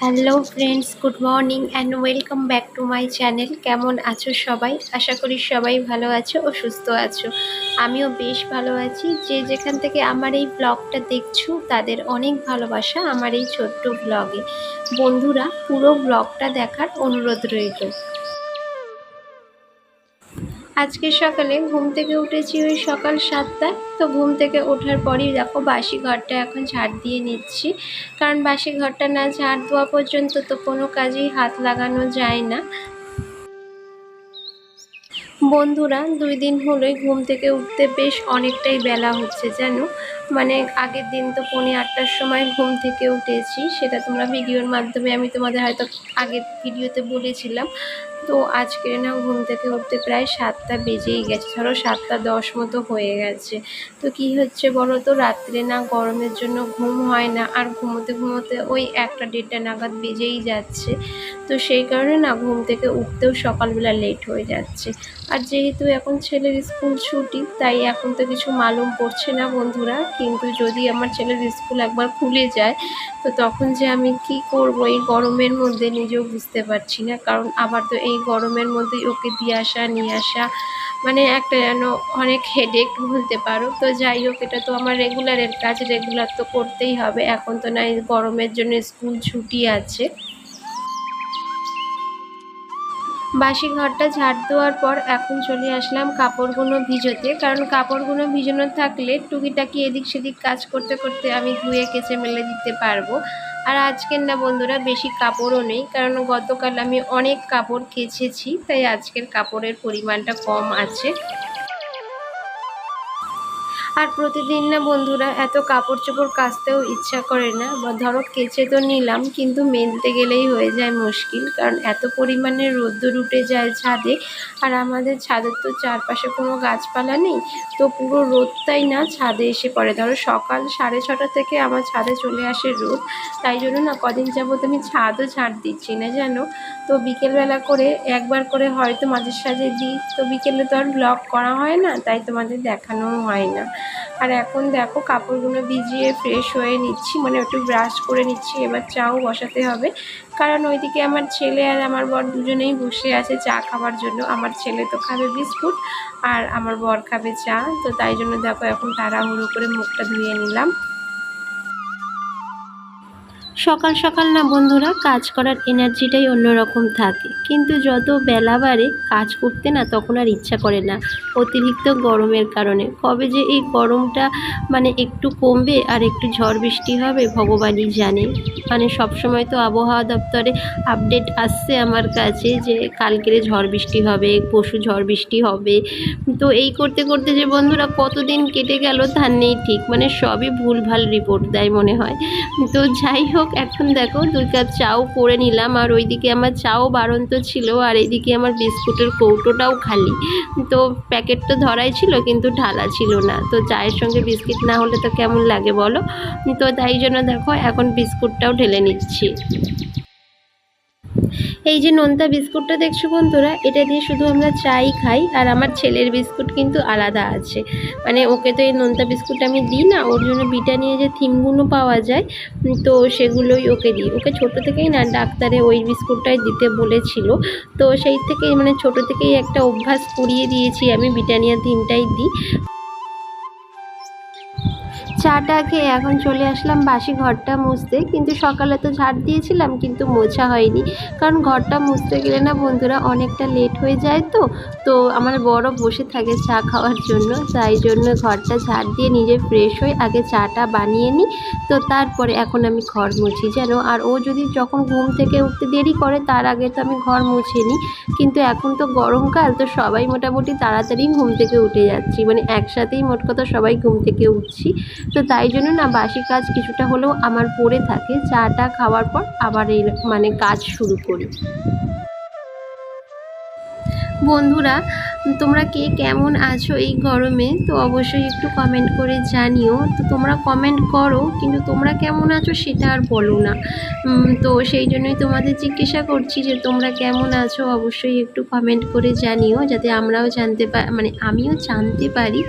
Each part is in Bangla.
Hello friends good morning and welcome back to my channel কেমন আছো সবাই? আশা করি সবাই ভালো আছো ও সুস্থ আছো। আমিও বেশ ভালো আছি। যে যেখান থেকে আমার এই ব্লগটা দেখছ, তাদের অনেক ভালোবাসা আমার এই ছোট্ট ব্লগে। বন্ধুরা, পুরো ব্লগটা দেখার অনুরোধ রইল। আজকে সকালে ঘুম থেকে উঠেছি ওই সকাল সাতটায় তো ঘুম থেকে ওঠার পরই দেখো বাসি ঘরটা এখন ঝাড় দিয়ে নিচ্ছি। কারণ বাসি ঘরটা না ঝাড় দেওয়া পর্যন্ত তো কোনো কাজেই হাত লাগানো যায় না। বন্ধুরা, দুই দিন হলোই ঘুম থেকে উঠতে বেশ অনেকটাই বেলা হচ্ছে, জানো? মানে আগের দিন তো পৌনে আটটার সময় ঘুম থেকে উঠেছি। সেটা তোমরা ভিডিওর মাধ্যমে আমি তোমাদের হয়তো আগের ভিডিওতে বলেছিলাম। তো আজকে না ঘুম থেকে উঠতে প্রায় সাতটা বেজেই গেছে। ধরো সাতটা দশ মতো হয়ে গেছে। তো কি হচ্ছে বলো তো? রাত্রে না গরমের জন্য ঘুম হয় না। আর ঘুমোতে ঘুমোতে ওই একটা দেড়টা নাগাদ বেজেই যাচ্ছে। তো সেই কারণে না ঘুম থেকে উঠতেও সকালবেলা লেট হয়ে যাচ্ছে। আর যেহেতু এখন ছেলের স্কুল ছুটি, তাই এখন তো কিছু মালুম পড়ছে না বন্ধুরা। কিন্তু যদি আমার ছেলের স্কুল একবার খুলে যায়, তো তখন যে আমি কি করব? এই গরমের মধ্যে নিজেও বুঝতে পারছি না। কারণ আবার তো এই গরমের মধ্যে ওকে দিয়ে আসা, নিয়ে আসা মানে একটা যেন অনেক হেডেক বলতে পারো। তো যাই হোক, এটা তো আমার রেগুলারের কাজ রেগুলার তো করতেই হবে। এখন তো না গরমের জন্য স্কুল ছুটি আছে। বাসি ঘরটা ঝাড় দেওয়ার পর এখন চলে আসলাম কাপড়গুলো ভিজোতে। কারণ কাপড়গুলো ভিজানো থাকলে টুকিটাকি এদিক সেদিক কাজ করতে করতে আমি ধুয়ে, কেচে, মেলে দিতে পারব। আর আজকের না বন্ধুরা বেশি কাপড়ও নেই, কারণ গতকাল আমি অনেক কাপড় কেচেছি, তাই আজকের কাপড়ের পরিমাণটা কম আছে। আর প্রতিদিন না বন্ধুরা এত কাপড় চোপড় কাচতেও ইচ্ছা করে না। বা ধরো কেচে তো নিলাম, কিন্তু মেলতে গেলেই হয়ে যায় মুশকিল, কারণ এত পরিমাণে রোদ্দুর উঠে যায় ছাদে, আর আমাদের ছাদের তো চারপাশে কোনো গাছপালা নেই, তো পুরো রোদটাই না ছাদে এসে পড়ে। ধরো সকাল সাড়ে ছটা থেকে আমার ছাদে চলে আসে রোদ, তাই জন্য না কদিন যাবত আমি ছাদও ছাড় দিচ্ছি না, জানো? তো বিকেলবেলা করে একবার করে হয়তো মাঝে সাঝে দিই, তো বিকেলে তো আর ব্লগ করা হয় না, তাই তোমাদের দেখানোও হয় না। আর এখন দেখো কাপড়গুলো ভিজিয়ে ফ্রেশ হয়ে নিচ্ছি মানে একটু ব্রাশ করে নিচ্ছি, এবার চাও বসাতে হবে। কারণ ওইদিকে আমার ছেলে আর আমার বর দুজনেই বসে আছে চা খাওয়ার জন্য। আমার ছেলে তো খাবে বিস্কুট আর আমার বর খাবে চা, তো তাই জন্য দেখো এখন তাড়াহুড়ো করে মুখটা ধুয়ে নিলাম। সকাল সকাল না বন্ধুরা, কাজ করার এনার্জিটাই অন্যরকম থাকে। কিন্তু যত বেলা বাড়ে, কাজ করতে না তখন আর ইচ্ছা করে না, অতিরিক্ত গরমের কারণে। কবে যে এই গরমটা মানে একটু কমবে আর একটু ঝড় বৃষ্টি হবে, ভগবানই জানে। মানে সবসময় তো আবহাওয়া দপ্তরে আপডেট আসছে আমার কাছে যে, কালকেরে ঝড় বৃষ্টি হবে পশু ঝড় বৃষ্টি হবে। তো এই করতে করতে যে বন্ধুরা কতদিন কেটে গেল তার নেই ঠিক মানে সবই ভুলভাল রিপোর্ট দেয় মনে হয়। তো যাই হোক এখন দেখো দুই কাপ চাও করে নিলাম, আর ওইদিকে আমার চাও বাড়ন্ত ছিল, আর এইদিকে আমার বিস্কুটের কৌটোটাও খালি। তো প্যাকেট তো ধরাই ছিল, কিন্তু ঢালা ছিল না। তো চায়ের সঙ্গে বিস্কিট না হলে তো কেমন লাগে বলো? তো তাই জন্য দেখো এখন বিস্কুটটাও ঢেলে নিচ্ছি। এই যে নোনতা বিস্কুটটা দেখছ বন্ধুরা, এটা দিয়ে শুধু আমরা চাই খাই, আর আমার ছেলের বিস্কুট কিন্তু আলাদা আছে। মানে ওকে তো এই নোনতা বিস্কুট আমি দিই না, ওর জন্য বিটানিয়ে যে থিমগুলো পাওয়া যায় তো সেগুলোই ওকে দিই। ওকে ছোট থেকেই না ডাক্তারে ওই বিস্কুটটাই দিতে বলেছিল, তো সেই থেকেই মানে ছোট থেকেই একটা অভ্যাস করিয়ে দিয়েছি আমি বিটানিয়া থিমটাই দিই। চাটা খেয়ে এখন চলে আসলাম বাসি ঘরটা মুছতে। কিন্তু সকালে তো ঝাড় দিয়েছিলাম, কিন্তু মোছা হয়নি। কারণ ঘরটা মুছতে গেলে না বন্ধুরা অনেকটা লেট হয়ে যায় তো। তো আমার বড় বসে থাকে চা খাওয়ার জন্য, তাই জন্য ঘরটা ঝাড় দিয়ে নিজে ফ্রেশ হয়ে আগে চাটা বানিয়ে নিই। তো তারপরে এখন আমি ঘর মুছি যেন আর ও যদি যখন ঘুম থেকে উঠতে দেরি করে, তার আগে তো আমি ঘর মুছে নিই। কিন্তু এখন তো গরমকাল, তো সবাই মোটামুটি তাড়াতাড়ি ঘুম থেকে উঠে যাচ্ছি। মানে একসাথেই মোট কথা সবাই ঘুম থেকে উঠছি। তো তাই জন্য না বাসি কাজ কিছুটা হলেও আমার পড়ে থাকে। চাটা খাওয়ার পর আবার এই মানে কাজ শুরু করি। বন্ধুরা, তোমরা কে কেমন আছো এই গরমে? তো অবশ্যই একটু কমেন্ট করে জানিও। তো তোমরা কমেন্ট করো, কিন্তু তোমরা কেমন আছো সেটা আর বলো না। তো সেই জন্যই তোমাদের জিজ্ঞাসা করছি যে তোমরা কেমন আছো? অবশ্যই একটু কমেন্ট করে জানিও, যাতে আমরাও জানতে পা মানে আমিও জানতে পারি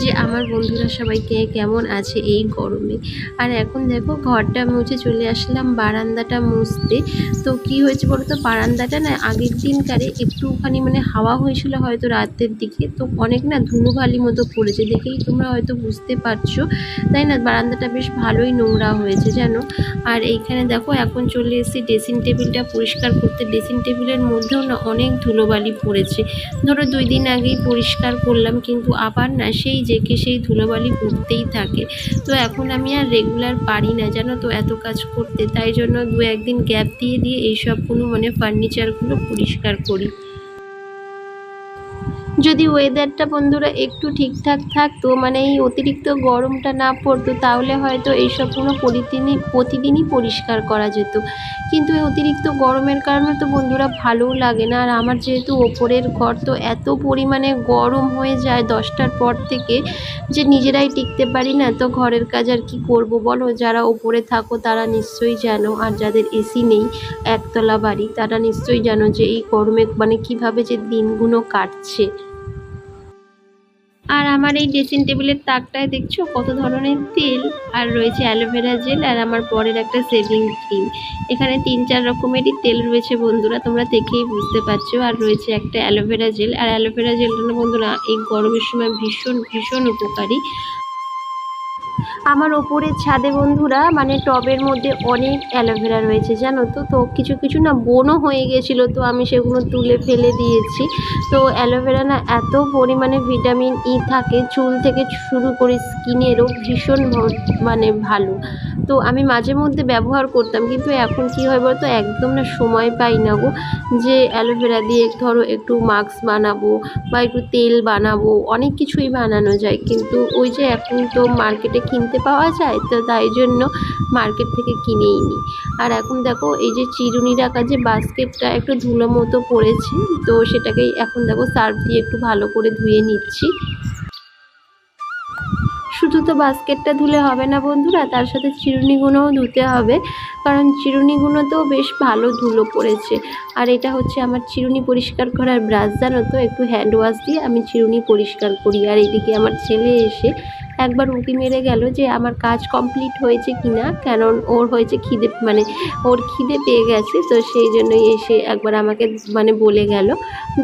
যে আমার বন্ধুরা সবাই কে কেমন আছে এই গরমে। আর এখন দেখো, ঘরটা মুছে চলে আসলাম বারান্দাটা মুছতে। তো কি হয়েছে বলো তো? বারান্দাটা না আগের দিনকারে একটুখানি মানে হাওয়া হয়েছিল হয়তো রাতের দিকে, তো অনেক না ধুলোবালি মতো পড়েছে দেখেই তোমরা হয়তো বুঝতে পারছ। তাই না? বারান্দাটা বেশ ভালোই নোংরা হয়েছে জানো? আর এইখানে দেখো, এখন চলে এসেছি ড্রেসিং টেবিলটা পরিষ্কার করতে। ড্রেসিং টেবিলের মধ্যেও না অনেক ধুলোবালি পড়েছে। ধরো দুই দিন আগেই পরিষ্কার করলাম, কিন্তু আবার না সেই জেকে সেই ধুলোবালি পড়তেই থাকে। তো এখন আমি আর রেগুলার পারি না জানো তো এত কাজ করতে। তাই জন্য দু একদিন গ্যাপ দিয়ে দিয়ে এইসবগুলো মানে ফার্নিচারগুলো পরিষ্কার করি। যদি ওয়েদারটা বন্ধুরা একটু ঠিকঠাক থাকতো মানে এই অতিরিক্ত গরমটা না পড়তো, তাহলে হয়তো এইসবগুলো প্রতিদিনই প্রতিদিনই পরিষ্কার করা যেত। কিন্তু এই অতিরিক্ত গরমের কারণে তো বন্ধুরা ভালোও লাগে না। আর আমার যেহেতু ওপরের ঘর, তো এত পরিমাণে গরম হয়ে যায় দশটার পর থেকে যে নিজেরাই টিকতে পারি না, তো ঘরের কাজ আর কি করব বলো? যারা ওপরে থাকো, তারা নিশ্চয়ই জানো। আর যাদের এসি নেই, একতলা বাড়ি, তারা নিশ্চয়ই জানো যে এই গরমে মানে কীভাবে যে দিনগুলো কাটছে। আর আমার এই ড্রেসিং টেবিলের তাকটায় দেখছ কত ধরনের তেল? আর রয়েছে অ্যালোভেরা জেল আর আমার পরের একটা সেভিং ক্রিম এখানে তিন চার রকমেরই তেল রয়েছে বন্ধুরা, তোমরা দেখেই বুঝতে পারছ। আর রয়েছে একটা অ্যালোভেরা জেল আর অ্যালোভেরা জেলটা বন্ধুরা, এই গরমের সময় ভীষণ ভীষণ উপকারী। আমার ওপরের ছাদে বন্ধুরা মানে টবের মধ্যে অনেক অ্যালোভেরা রয়েছে, জানো তো? তো কিছু কিছু না বনও হয়ে গেছিল, তো আমি সেগুলো তুলে ফেলে দিয়েছি। তো অ্যালোভেরা না এত পরিমাণে ভিটামিন ই থাকে, চুল থেকে শুরু করে স্কিনেরও ভীষণ মানে ভালো। তো আমি মাঝে মধ্যে ব্যবহার করতাম, কিন্তু এখন কি হয় বলতো? একদম না সময় পাই না গো, যে অ্যালোভেরা দিয়ে ধরো একটু মাস্ক বানাবো বা একটু তেল বানাবো, অনেক কিছুই বানানো যায়। কিন্তু ওই যে এখন তো মার্কেটে কিনতে পাওয়া যায়, তো তাই জন্য মার্কেট থেকে কিনেই নিই আর এখন দেখো, এই যে চিরুনি রাখা যে বাস্কেটটা একটু ধুলো মতো পড়েছে, তো সেটাকেই এখন দেখো সার্ফ দিয়ে একটু ভালো করে ধুয়ে নিচ্ছি। শুধু তো বাস্কেটটা ধুলে হবে না বন্ধুরা, তার সাথে চিরুনিগুলোও ধুতে হবে, কারণ চিরুনিগুলোতেও বেশ ভালো ধুলো পড়েছে। আর এটা হচ্ছে আমার চিরুনি পরিষ্কার করার ব্রাশ, জানো তো? একটু হ্যান্ড ওয়াশ দিয়ে আমি চিরুনি পরিষ্কার করি। আর এদিকে আমার ছেলে এসে একবার উঁকি মেরে গেল যে আমার কাজ কমপ্লিট হয়েছে কি না কারণ ওর হয়েছে খিদে মানে ওর খিদে পেয়ে গেছে, তো সেই জন্যই এসে একবার আমাকে মানে বলে গেল।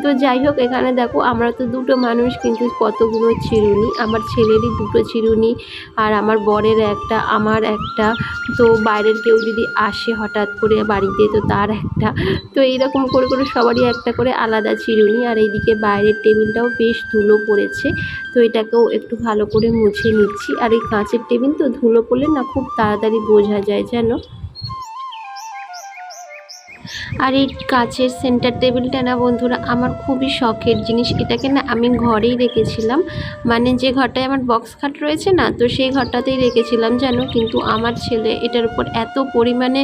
তো যাই হোক, এখানে দেখো আমরা তো দুটো মানুষ, কিন্তু কতগুলো চিরুনি, আমার ছেলেরই দুটো চিরুনি আর আমার বরের একটা, আমার একটা। তো বাইরের কেউ যদি আসে হঠাৎ করে বাড়িতে, তো তার একটা। তো এইরকম করে করে সবারই একটা করে আলাদা চিরুনি। আর এইদিকে বাইরের টেবিলটাও বেশ ধুলো পড়েছে, তো এটাকেও একটু ভালো করে মুছে নিচ্ছি। আর এই কাঁচের টেবিল তো ধুলো পড়লে না খুব তাড়াতাড়ি বোঝা যায় জানো? আর এই কাচের সেন্টার টেবিলটা না বন্ধুরা, আমার খুবই শখের জিনিস। এটাকে না আমি ঘরেই রেখেছিলাম। মানে যে ঘরটায় আমার বক্স খাট রয়েছে না, তো সেই ঘরটাতেই রেখেছিলাম জানো কিন্তু আমার ছেলে এটার উপর এত পরিমাণে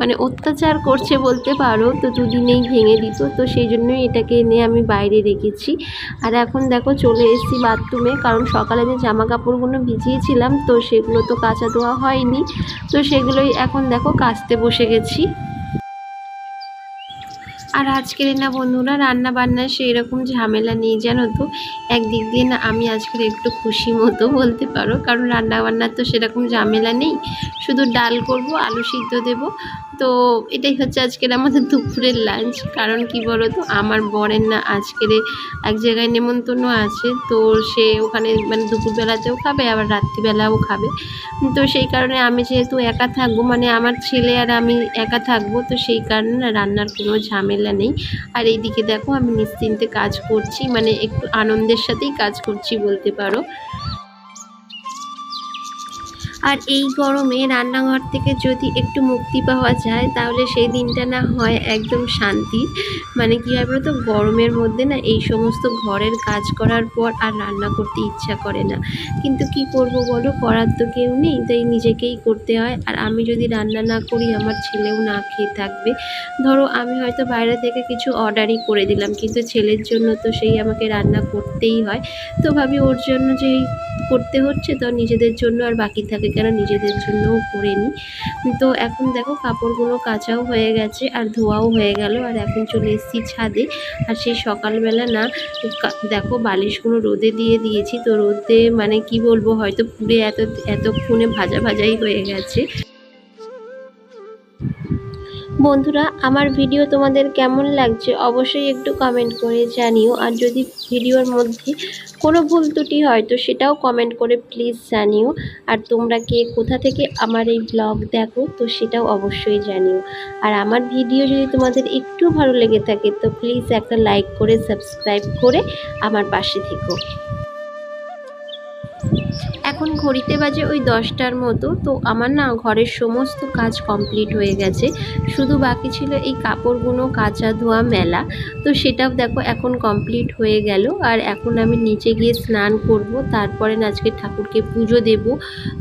মানে অত্যাচার করছে বলতে পারো, তো দুদিনেই ভেঙে দিত। তো সেই জন্যই এটাকে এনে আমি বাইরে রেখেছি। আর এখন দেখো চলে এসেছি বাথরুমে কারণ সকালে যে জামা কাপড়গুলো ভিজিয়েছিলাম, তো সেগুলো তো কাচা ধোয়া হয়নি। তো সেগুলোই এখন দেখো কাচতে বসে গেছি। আর আজকের না বন্ধুরা রান্না বান্নার সেই রকম ঝামেলা নেই জানো তো। একদিক দিয়ে না আমি আজকের একটু খুশি মতো বলতে পারো, কারণ রান্না বান্নার তো সেরকম ঝামেলা নেই। শুধু ডাল করব, আলু সিদ্ধ দেব তো এটাই হচ্ছে আজকের আমাদের দুপুরের লাঞ্চ কারণ কি বলো তো আমার বরের না আজকের এক জায়গায় নেমন্তন্ন আছে। তো সে ওখানে মানে দুপুরবেলাতেও খাবে, আবার রাত্রিবেলাও খাবে। তো সেই কারণে আমি যেহেতু একা থাকব মানে আমার ছেলে আর আমি একা থাকব, তো সেই কারণে না রান্নার কোনো ঝামেলা নেই। আর এইদিকে দেখো, আমি নিশ্চিন্তে কাজ করছি মানে একটু আনন্দের সাথেই কাজ করছি বলতে পারো। আর এই গরমে রান্নাঘর থেকে যদি একটু মুক্তি পাওয়া যায়, তাহলে সেই দিনটা না হয় একদম শান্তি। মানে কী হয় বলতো? গরমের মধ্যে না এই সমস্ত ঘরের কাজ করার পর আর রান্না করতে ইচ্ছা করে না। কিন্তু কি করব বলো? করার তো কেউ নেই, তাই নিজেকেই করতে হয়। আর আমি যদি রান্না না করি, আমার ছেলেও না খেয়ে থাকবে। ধরো আমি হয়তো বাইরে থেকে কিছু অর্ডারই করে দিলাম, কিন্তু ছেলের জন্য তো সেই আমাকে রান্না করতেই হয়। তো ভাবি ওর জন্য যেই করতে হচ্ছে, তো নিজেদের জন্য আর বাকি থাকে কেন? নিজেদের জন্যও করে নি। তো এখন দেখো কাপড়গুলো কাচাও হয়ে গেছে আর ধোয়াও হয়ে গেল আর এখন চলে এসেছি ছাদে। আর সেই সকালবেলা না দেখো বালিশগুলো রোদে দিয়ে দিয়েছি, তো রোদে মানে কি বলব? হয়তো পুড়ে এত, এতক্ষণে ভাজা ভাজাই হয়ে গেছে। বন্ধুরা, আমার ভিডিও তোমাদের কেমন লাগছে অবশ্যই একটু কমেন্ট করে জানিও। আর যদি ভিডিওর মধ্যে কোনো ভুল ত্রুটি হয়, তো সেটাও কমেন্ট করে প্লিজ জানিও। আর তোমরা কে কোথা থেকে আমার এই ব্লগ দেখো, তো সেটাও অবশ্যই জানিও। আর আমার ভিডিও যদি তোমাদের একটু ভালো লেগে থাকে, তো প্লিজ একটা লাইক করে সাবস্ক্রাইব করে আমার পাশে থেকো। এখন ঘড়িতে বাজে ওই দশটার মতো, তো আমার না ঘরের সমস্ত কাজ কমপ্লিট হয়ে গেছে। শুধু বাকি ছিল এই কাপড়গুলো কাঁচা ধোয়া, মেলা। তো সেটাও দেখো এখন কমপ্লিট হয়ে গেল। আর এখন আমি নিচে গিয়ে স্নান করব। তারপরে আজকে ঠাকুরকে পুজো দেব।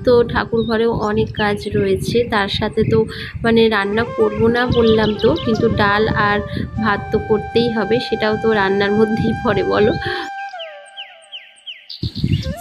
তো ঠাকুর ঘরেও অনেক কাজ রয়েছে। তার সাথে তো মানে রান্না করব না বললাম তো, কিন্তু ডাল আর ভাত তো করতেই হবে। সেটাও তো রান্নার মধ্যেই পড়ে, বলো।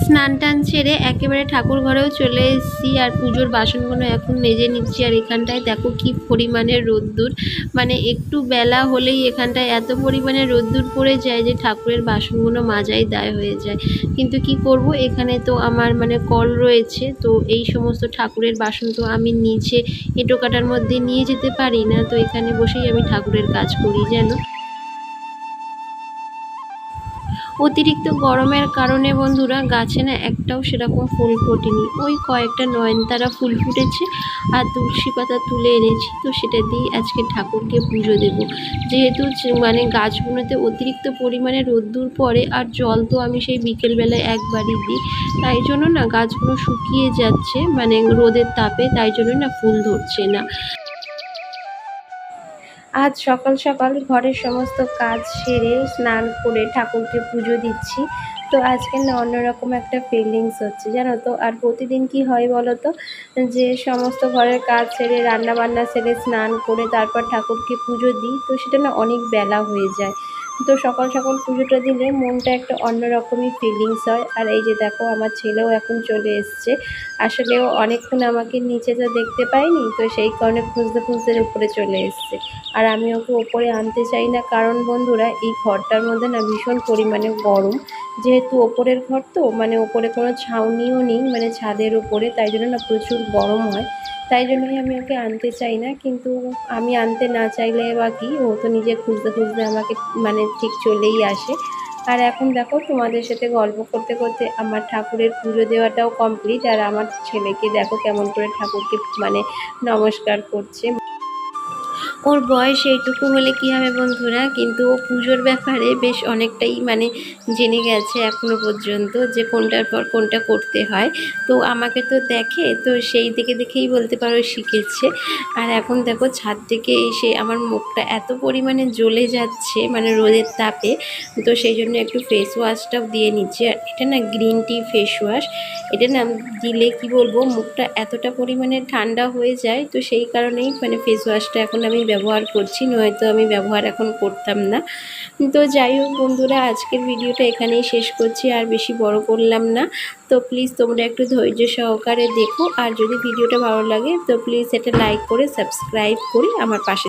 স্নান টান সেরে একেবারে ঠাকুর ঘরেও চলে এসেছি আর পুজোর বাসনগুলো এখন মেজে নিচ্ছি। আর এখানটায় দেখো কি পরিমাণে রোদ্দুর। মানে একটু বেলা হলেই এখানটায় এত পরিমাণে রোদ্দুর পড়ে যায় যে ঠাকুরের বাসনগুলো মাজাই দায় হয়ে যায়। কিন্তু কি করব? এখানে তো আমার মানে কল রয়েছে। তো এই সমস্ত ঠাকুরের বাসন তো আমি নিচে এঁটো কাটার মধ্যে নিয়ে যেতে পারি না। তো এখানে বসেই আমি ঠাকুরের কাজ করি যেন অতিরিক্ত গরমের কারণে বন্ধুরা, গাছে না একটাও সেরকম ফুল ফোটেনি। ওই কয়েকটা নয়নতারা ফুল ফুটেছে আর তুলসী পাতা তুলে এনেছি, তো সেটা দিয়ে আজকে ঠাকুরকে পুজো দেব। যেহেতু মানে গাছগুলোতে অতিরিক্ত পরিমাণে রোদ্দুর পড়ে আর জল তো আমি সেই বিকেলবেলায় একবারই দিই, তাই জন্য না গাছগুলো শুকিয়ে যাচ্ছে মানে রোদের তাপে, তাই জন্য না ফুল ধরছে না। আজ সকাল সকাল ঘরের সমস্ত কাজ সেরে স্নান করে ঠাকুরকে পুজো দিচ্ছি। তো আজকে না অন্যরকম একটা ফিলিংস হচ্ছে, জানো তো? আর প্রতিদিন কি হয় বলো তো? যে সমস্ত ঘরের কাজ সেরে রান্না বান্না সেরে, স্নান করে তারপর ঠাকুরকে পুজো দিই, তো সেটা না অনেক বেলা হয়ে যায়। তো সকাল সকাল পুজোটা দিলে মনটা একটা অন্যরকমই ফিলিংস হয়। আর এই যে দেখো, আমার ছেলেও এখন চলে এসছে। আসলেও অনেকক্ষণ আমাকে নিচে তো দেখতে পাইনি তো সেই কারণে খুঁজতে খুঁজতে উপরে চলে এসছে। আর আমি ওকে ওপরে আনতে চাই না। কারণ বন্ধুরা, এই ঘরটার মধ্যে না ভীষণ পরিমাণে গরম। যেহেতু ওপরের ঘর তো মানে ওপরে কোনো ছাউনিও নেই মানে ছাদের ওপরে, তাই জন্য না প্রচুর গরম হয়। তাই জন্যই আমি ওকে আনতে চাই না, কিন্তু আমি আনতে না চাইলে বা কি, ও তো নিজে খুঁজতে খুঁজতে আমাকে মানে ঠিক চলেই আসে। আর এখন দেখো, তোমাদের সাথে গল্প করতে করতে আমার ঠাকুরের পুজো দেওয়াটাও কমপ্লিট আর আমার ছেলেকে দেখো কেমন করে ঠাকুরকে মানে নমস্কার করছে। ওর বয়স এইটুকু হলে কী হবে বন্ধুরা? কিন্তু ও পুজোর ব্যাপারে বেশ অনেকটাই মানে জেনে গেছে এখনও পর্যন্ত যে কোনটার পর কোনটা করতে হয়। তো আমাকে তো দেখে, তো সেই দেখে দেখেই বলতে পারো শিখেছে। আর এখন দেখো ছাদ থেকে এসে আমার মুখটা এত পরিমাণে জ্বলে যাচ্ছে মানে রোদের তাপে। তো সেই জন্য একটু ফেস ওয়াশটাও দিয়ে নিচ্ছি। আর এটা না গ্রিন টি ফেস ওয়াশ এটা না দিলে কি বলব, মুখটা এতটা পরিমাণে ঠান্ডা হয়ে যায়। তো সেই কারণেই মানে ফেস ওয়াশটা এখন আমি ব্যবহার করছি, নয়তো আমি ব্যবহার এখন করতাম না। তো যাই হোক বন্ধুরা, আজকের ভিডিওটা এখানেই শেষ করছি, আর বেশি বড় করলাম না। তো প্লিজ তোমরা একটু ধৈর্য সহকারে দেখো, আর যদি ভিডিওটা ভালো লাগে তো প্লিজ এটা লাইক করে সাবস্ক্রাইব করি আমার পাশে